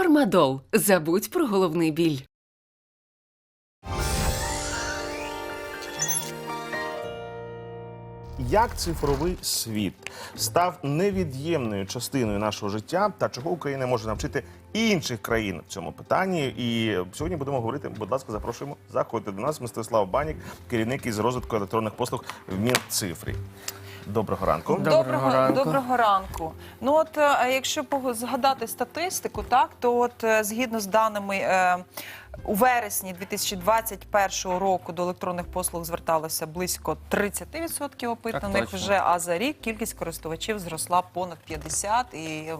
Фармадол. Забудь про головний біль. Як цифровий світ став невід'ємною частиною нашого життя та чого Україна може навчити інших країн в цьому питанні? І сьогодні будемо говорити. Будь ласка, запрошуємо. Заходьте до нас. Мистислав Банік, керівник із розвитку електронних послуг в Мінцифрі. Доброго ранку. Доброго, Доброго ранку. доброго ранку. Ну от е, якщо згадати статистику, так то от е, згідно з даними е, у вересні 2021 року до електронних послуг зверталося близько 30% опитаних вже. А за рік кількість користувачів зросла понад 50. І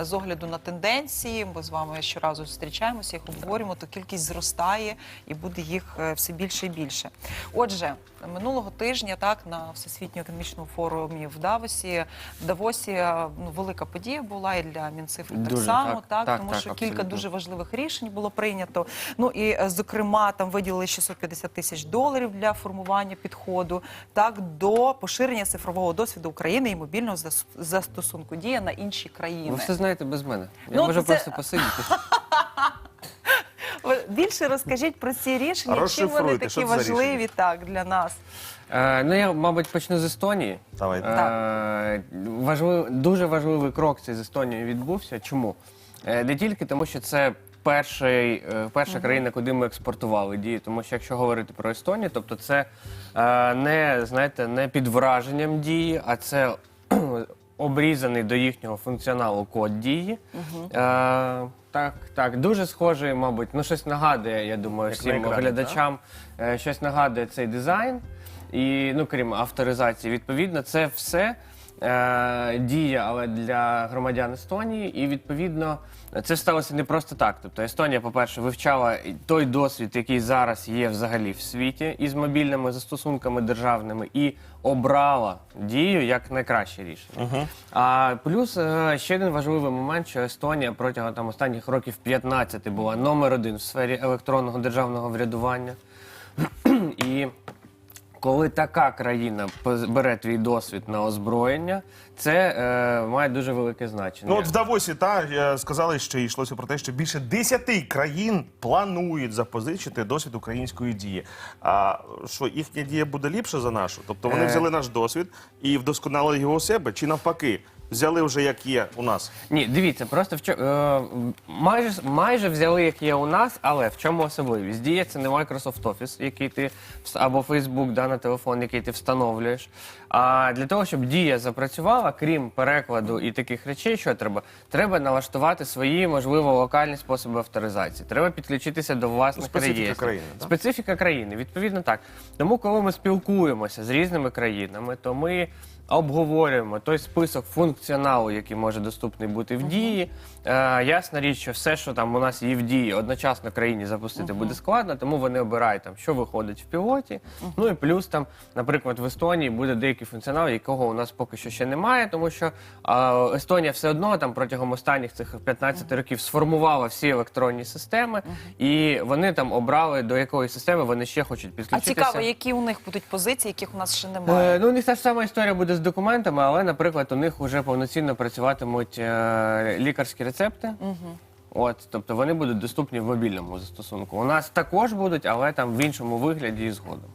з огляду на тенденції, ми з вами щоразу зустрічаємося, їх обговорюємо, то кількість зростає і буде їх е, все більше і більше. Отже, минулого тижня, так на всесвітньому економічному форумі в Давосі, в Давосі е, ну, велика подія була і для Мінцифри так само, так. так, Так, тому так, що кілька дуже важливих рішень було прийнято. Ну і е, зокрема, там виділили 650 тисяч доларів для формування підходу так до поширення цифрового досвіду України і мобільного застосунку дія на інші країни. Ви все знаєте без мене. Я Ну, можу це- просто посидіти. Більше розкажіть про ці рішення, чим вони такі важливі так для нас. Е, ну, я, мабуть, почну з Естонії. Давайте. Е, важлив, дуже важливий крок цей з Естонією відбувся. Чому? Е, не тільки тому, що це перший, е, перша країна, куди ми експортували дії. Тому що якщо говорити про Естонію, тобто це е, не, знаєте, не під враженням дії, а це обрізаний до їхнього функціоналу код дії. Е, так, так, дуже схожий, мабуть, ну щось нагадує, я думаю, Як всім екрані, глядачам е, щось нагадує цей дизайн. І, ну, крім авторизації, відповідно, це все е, діє, але для громадян Естонії. І відповідно це сталося не просто так. Тобто Естонія, по-перше, вивчала той досвід, який зараз є взагалі в світі із мобільними застосунками державними, і обрала дію як найкраще рішення. А плюс е, ще один важливий момент, що Естонія протягом там останніх років 15 була номер один в сфері електронного державного врядування. І коли така країна бере твій досвід на озброєння, це е, має дуже велике значення. Ну от в Давосі та сказали, що йшлося про те, що більше 10 країн планують запозичити досвід української дії. А що їхня дія буде ліпша за нашу? Тобто вони Е. взяли наш досвід і вдосконалили його у себе, чи навпаки, взяли вже як є у нас. Ні, дивіться, просто в чо, е, майже, майже взяли, як є у нас, але в чому особливість? Дія це не Microsoft Office, який ти вс- або Facebook да, на телефон, який ти встановлюєш. А для того, щоб дія запрацювала, крім перекладу і таких речей, що треба? Треба налаштувати свої, можливо, локальні способи авторизації. Треба підключитися до власних специфіка реєстрів. країни, да? Специфіка країни, відповідно так. Тому, коли ми спілкуємося з різними країнами, то ми обговорюємо той список функціоналу, який може доступний бути в дії. Е, ясна річ, що все, що там у нас є в дії, одночасно країні запустити буде складно, тому вони обирають там, що виходить в пілоті. Ну і плюс там, наприклад, в Естонії буде деякий функціонал, якого у нас поки що ще немає, тому що е, Естонія все одно там протягом останніх цих 15 років сформувала всі електронні системи, і вони там обрали до якої системи вони ще хочуть А підключитися. цікаво, які у них будуть позиції, яких у нас ще немає. Е, ну, у них та ж сама історія буде з документами, але, наприклад, у них вже повноцінно працюватимуть е, лікарські рецепти. От, тобто вони будуть доступні в мобільному застосунку. У нас також будуть, але там в іншому вигляді і згодом.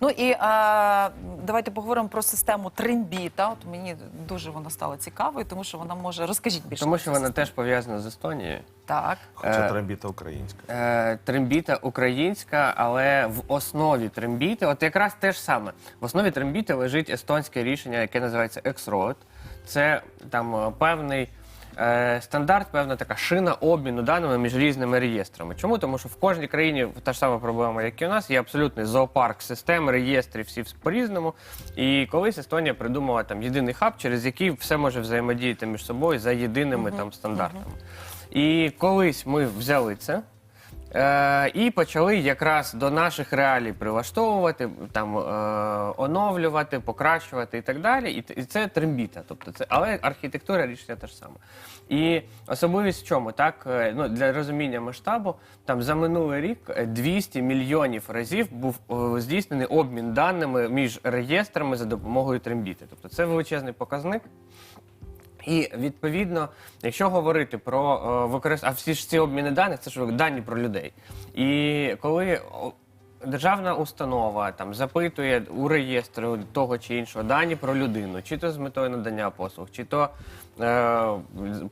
Ну і а, давайте поговоримо про систему Трембіта. От мені дуже вона стала цікавою, тому що вона може розкажіть більше. Тому що вона теж пов'язана з Естонією. так. Хоча Е, трембіта українська. Е, трембіта українська, але в основі трембіти, от якраз те ж саме. В основі трембіти лежить естонське рішення, яке називається X-Road. Це там е, певний е, стандарт, певна така шина обміну даними між різними реєстрами. Чому? Тому що в кожній країні та ж сама проблема, як і у нас, є абсолютний зоопарк систем, реєстрів, всі по-різному. І колись Естонія придумала там єдиний хаб, через який все може взаємодіяти між собою за єдиними там стандартами. І колись ми взяли це. Е, і почали якраз до наших реалій прилаштовувати, там е, оновлювати, покращувати і так далі. І, і це трембіта. Тобто це, але архітектура рішення та ж сама. І особливість в чому? Так, е, ну, для розуміння масштабу, там за минулий рік е, 200 мільйонів разів був е, здійснений обмін даними між реєстрами за допомогою трембіти. Тобто це величезний показник. І відповідно, якщо говорити про е, використання, а всі ж ці обміни даних, це ж дані про людей. І коли державна установа там запитує у реєстру того чи іншого дані про людину, чи то з метою надання послуг, чи то е,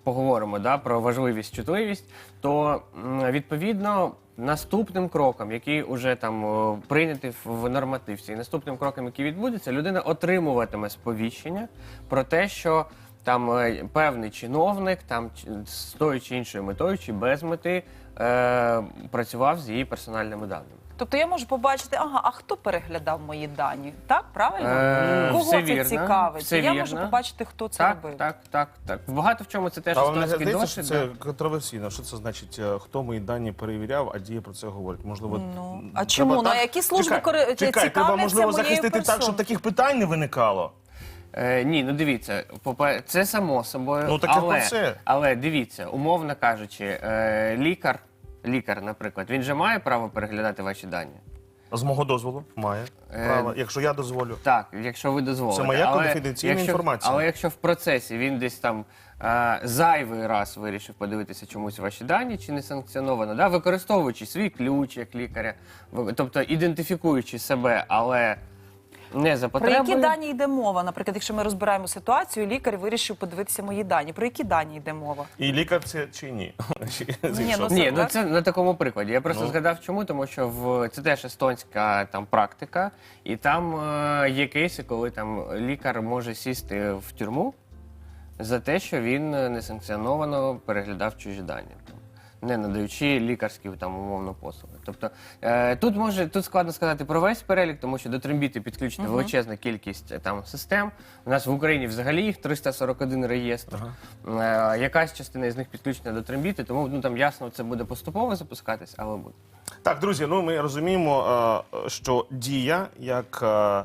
поговоримо да, про важливість, чутливість, то відповідно. Наступним кроком, який вже там прийнятий в нормативці, і наступним кроком, який відбудеться, людина отримуватиме сповіщення про те, що там е, певний чиновник, там з тою чи іншою метою, чи без мети е, працював з її персональними даними. Тобто я можу побачити, ага, а хто переглядав мої дані? Так, правильно? Е, Кого все це вірно, цікавить? все я вірно. можу побачити, хто це Так, робив. так, так, так. Багато в чому це теж А не здається, що досвід. це да. контроверсійно? Що це значить, е, хто мої дані перевіряв, а дія про це говорить? Можливо, Ну, а чому? На так- які служби Чекай, кори- чекай, треба можливо моєю захистити так, персоною? щоб таких питань не виникало. Е, ні, ну дивіться, попе- це само собою. Ну, таке але, про але дивіться, умовно кажучи, е, лікар, лікар, наприклад, він же має право переглядати ваші дані. З мого дозволу має Е, право, якщо я дозволю. Так, якщо ви дозволите. Це моя Але конфіденційна якщо- інформація. Але якщо в процесі він десь там е, зайвий раз вирішив подивитися чомусь ваші дані, чи не санкціоновано, да, використовуючи свій ключ як лікаря, ви- тобто ідентифікуючи себе, але не за Про які дані йде мова? Наприклад, якщо ми розбираємо ситуацію, лікар вирішив подивитися мої дані. Про які дані йде мова? І лікар це чи ні? З Ні, іншого ну, Ні, ну так? це на такому прикладі. Я просто Ну. згадав, чому, тому що в це теж естонська там практика, і там е, є кейси, коли там лікар може сісти в тюрму за те, що він е, несанкціоновано переглядав чужі дані. Не надаючи лікарські там умовно послуги. Тобто е, тут може тут складно сказати про весь перелік, тому що до трембіти підключена величезна кількість е, там систем. У нас в Україні взагалі їх 341 реєстр. Е, якась частина з них підключена до трембіти, тому ну там ясно це буде поступово запускатись, але буде. Так, друзі, ну ми розуміємо, е, що дія як е,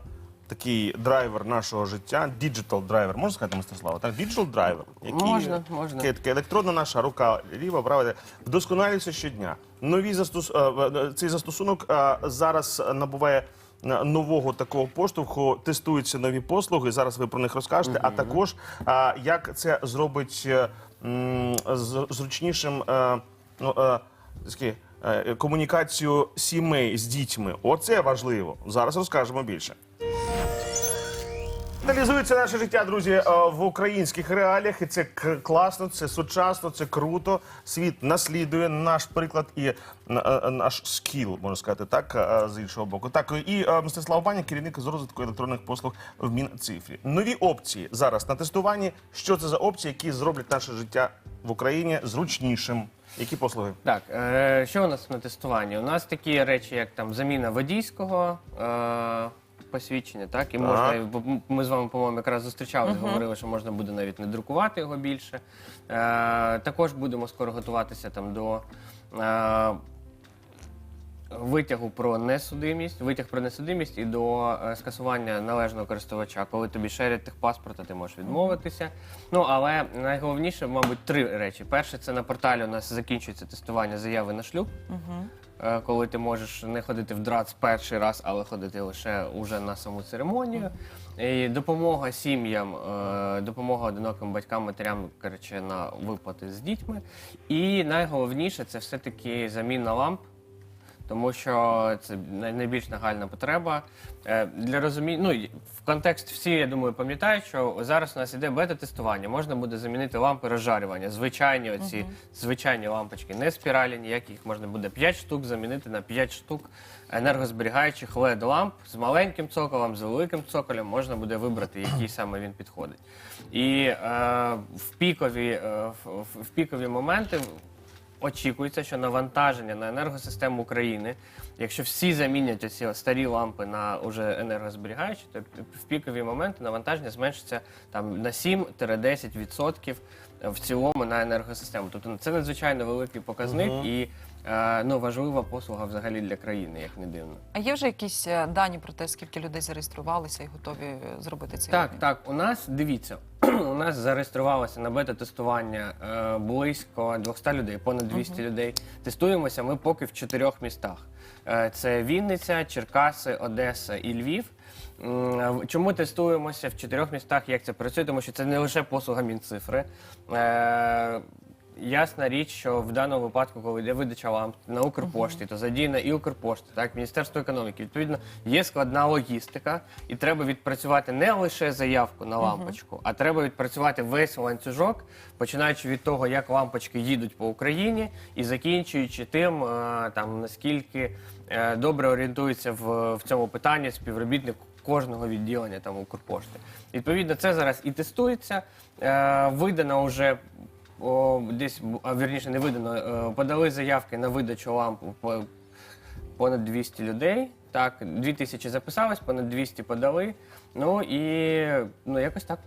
такий драйвер нашого життя, діджитал драйвер, можна сказати, Мистислава? Так, діджитал драйвер, який Можна, можна. Таке, таке електронна наша рука ліва, права вдосконалюється щодня. Нові застос... е, е, цей застосунок е, зараз набуває е, нового такого поштовху, тестуються нові послуги. Зараз ви про них розкажете. А також е, як це зробить е, м, з- зручнішим е, ну, е, е, комунікацію сімей з дітьми. Оце важливо. Зараз розкажемо більше. Аналізується наше життя, друзі, е, в українських реаліях, і це класно, це сучасно, це круто. Світ наслідує наш приклад і е, е, наш скіл, можна сказати, так з іншого боку. Так і Мстислав Баня, керівник з розвитку електронних послуг в Мінцифрі. Нові опції зараз на тестуванні. Що це за опції, які зроблять наше життя в Україні зручнішим? Які послуги? Так, що у нас на тестуванні? У нас такі речі, як там заміна водійського посвідчення, так і Так. можна бо ми з вами, по-моєму, якраз зустрічалися, говорили, що можна буде навіть не друкувати його більше. Е, також будемо скоро готуватися там до. Витягу про несудимість, витяг про несудимість і до е, скасування належного користувача. Коли тобі шерять техпаспорта, ти можеш відмовитися. Ну але найголовніше, мабуть, три речі. Перше, це на порталі у нас закінчується тестування заяви на шлюб. Е, Коли ти можеш не ходити в ДРАЦ перший раз, але ходити лише уже на саму церемонію. І допомога сім'ям, е, допомога одиноким батькам, матерям коротше, на виплати з дітьми. І найголовніше це все-таки заміна ламп тому що це найбільш нагальна потреба. Е, Для розуміння, ну в контекст всі, я думаю, пам'ятають, що зараз у нас іде бета-тестування. Можна буде замінити лампи розжарювання. Звичайні оці звичайні лампочки, не спіралі, ніякі їх можна буде 5 штук замінити на 5 штук енергозберігаючих led ламп з маленьким цоколем, з великим цоколем. Можна буде вибрати, який саме він підходить. І е, в пікові е, в, в- в пікові моменти очікується, що навантаження на енергосистему України, якщо всі замінять оці старі лампи на уже енергозберігаючі, то в пікові моменти навантаження зменшиться там на 7-10% в цілому на енергосистему. Тобто це надзвичайно великий показник, і е, ну, важлива послуга взагалі для країни, як не дивно. А є вже якісь е, дані про те, скільки людей зареєструвалися і готові е, зробити цей Так, обмін? так. У нас дивіться, у нас зареєструвалося на бета-тестування е, близько 200 людей, понад 200 людей. Тестуємося ми поки в чотирьох містах: Е, це Вінниця, Черкаси, Одеса і Львів. М, в- Чому тестуємося в чотирьох містах? Як це працює? Тому що це не лише послуга Мінцифри. Е, Ясна річ, що в даному випадку, коли йде видача ламп на Укрпошті, то задіяна і Укрпошта, так, Міністерство економіки. Відповідно, є складна логістика, і треба відпрацювати не лише заявку на лампочку, а треба відпрацювати весь ланцюжок, починаючи від того, як лампочки їдуть по Україні, і закінчуючи тим, е, там наскільки е, добре орієнтується в, в цьому питанні співробітник кожного відділення там Укрпошти. Відповідно, це зараз і тестується. Е, видано вже о, десь, а вірніше не видано, е, подали заявки на видачу ламп по- понад 200 людей. Так, 2000 записалось, понад 200 подали. Ну і ну якось так.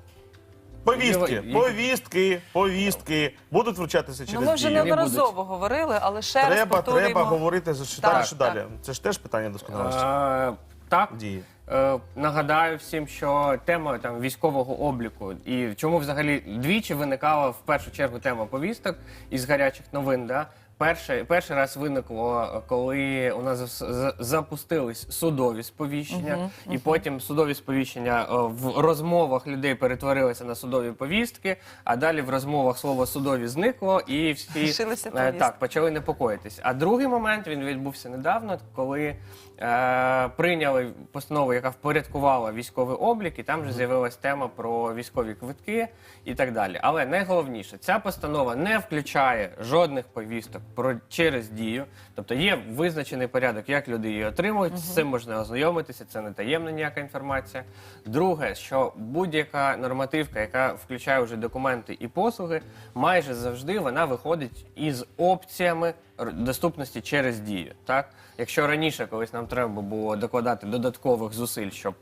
Повістки, Є- повістки, повістки будуть вручатися Ну, через ми вже дію. неодноразово говорили, але ще раз Треба, повторюємо. треба говорити за що Так, далі, що так. далі. Це ж теж питання досконалості. Е, так, Дії. Е, нагадаю всім, що тема там військового обліку і чому взагалі двічі виникала в першу чергу тема повісток із гарячих новин. Да? Перший, перший раз виникло, коли у нас запустились судові сповіщення, і потім судові сповіщення е, в розмовах людей перетворилися на судові повістки, а далі в розмовах слово судові зникло, і всі е, так почали непокоїтись. А другий момент він відбувся недавно, коли е, прийняли постанову, яка впорядкувала військовий облік, і там вже з'явилась тема про військові квитки і так далі. Але найголовніше, ця постанова не включає жодних повісток про через дію. Тобто є визначений порядок, як люди її отримують. З цим можна ознайомитися, це не таємна ніяка інформація. Друге, що будь-яка нормативка, яка включає вже документи і послуги, майже завжди вона виходить із опціями доступності через дію. Так, якщо раніше колись нам треба було докладати додаткових зусиль, щоб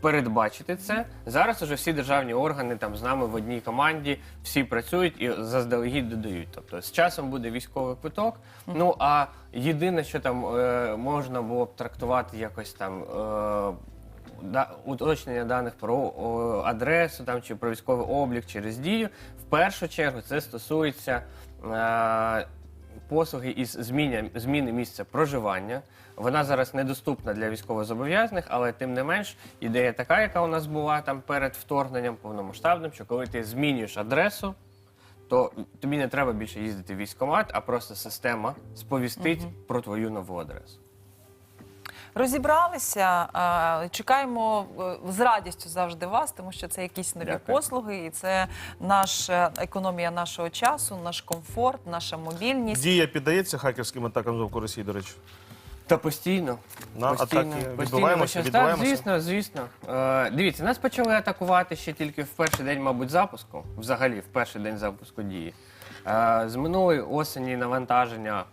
передбачити це, зараз уже всі державні органи там з нами в одній команді, всі працюють і заздалегідь додають. Тобто з часом буде військовий квиток. Ну а єдине, що там е, можна було б трактувати якось там. Е, да, уточнення даних про о, адресу там чи про військовий облік через дію. В першу чергу це стосується е, послуги із зміня, зміни місця проживання. Вона зараз недоступна для військовозобов'язаних, але тим не менш ідея така, яка у нас була там перед вторгненням повномасштабним, що коли ти змінюєш адресу, то тобі не треба більше їздити в військкомат, а просто система сповістить про твою нову адресу. Розібралися. е, Чекаємо е, з радістю завжди вас, тому що це якісь нові Дякую. послуги, і це наша економія нашого часу, наш комфорт, наша мобільність. Дія піддається хакерським атакам з боку Росії, до речі. Та постійно. На постійно, атаки відбуваємося? Так, звісно, звісно. Е, дивіться, нас почали атакувати ще тільки в перший день, мабуть, запуску. Взагалі, в перший день запуску дії. Е, з минулої осені навантаження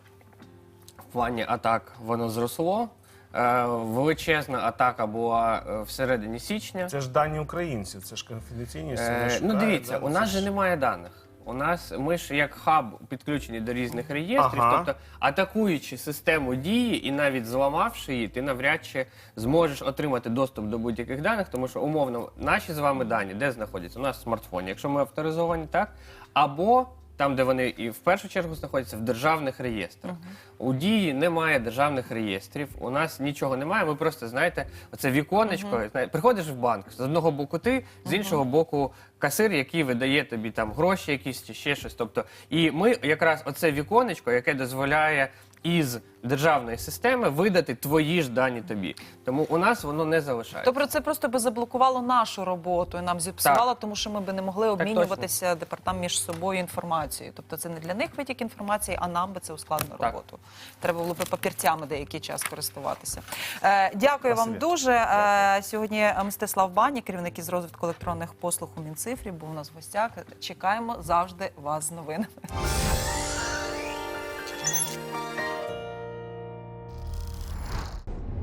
в плані атак воно зросло. Е, величезна атака була е, всередині січня. Це ж дані українців, це ж конфіденційність. це Е, ну дивіться, да, у це нас ж- же немає даних. У нас ми ж як хаб підключені до різних реєстрів, Ага. тобто атакуючи систему дії і навіть зламавши її, ти навряд чи зможеш отримати доступ до будь-яких даних, тому що умовно наші з вами дані де знаходяться? У нас в смартфоні, якщо ми авторизовані, так або там, де вони і в першу чергу знаходяться в державних реєстрах. У дії немає державних реєстрів. У нас нічого немає. Ми просто знаєте, оце віконечко. знає- Приходиш в банк з одного боку ти, з іншого боку касир, який видає тобі там гроші, якісь чи ще щось. Тобто, і ми якраз оце віконечко, яке дозволяє із державної системи видати твої ж дані тобі. Тому у нас воно не залишається. Тобто це просто би заблокувало нашу роботу і нам зіпсувало, тому що ми би не могли обмінюватися департамент між собою інформацією. Тобто це не для них витік інформації, а нам би це ускладнило Так. роботу. Треба було би папірцями деякий час користуватися. Е, дякую вам Спасибі. дуже. Е, сьогодні Мстислав Бані, керівник із розвитку електронних послуг у Мінцифрі, був у нас в гостях. Чекаємо завжди вас з новинами.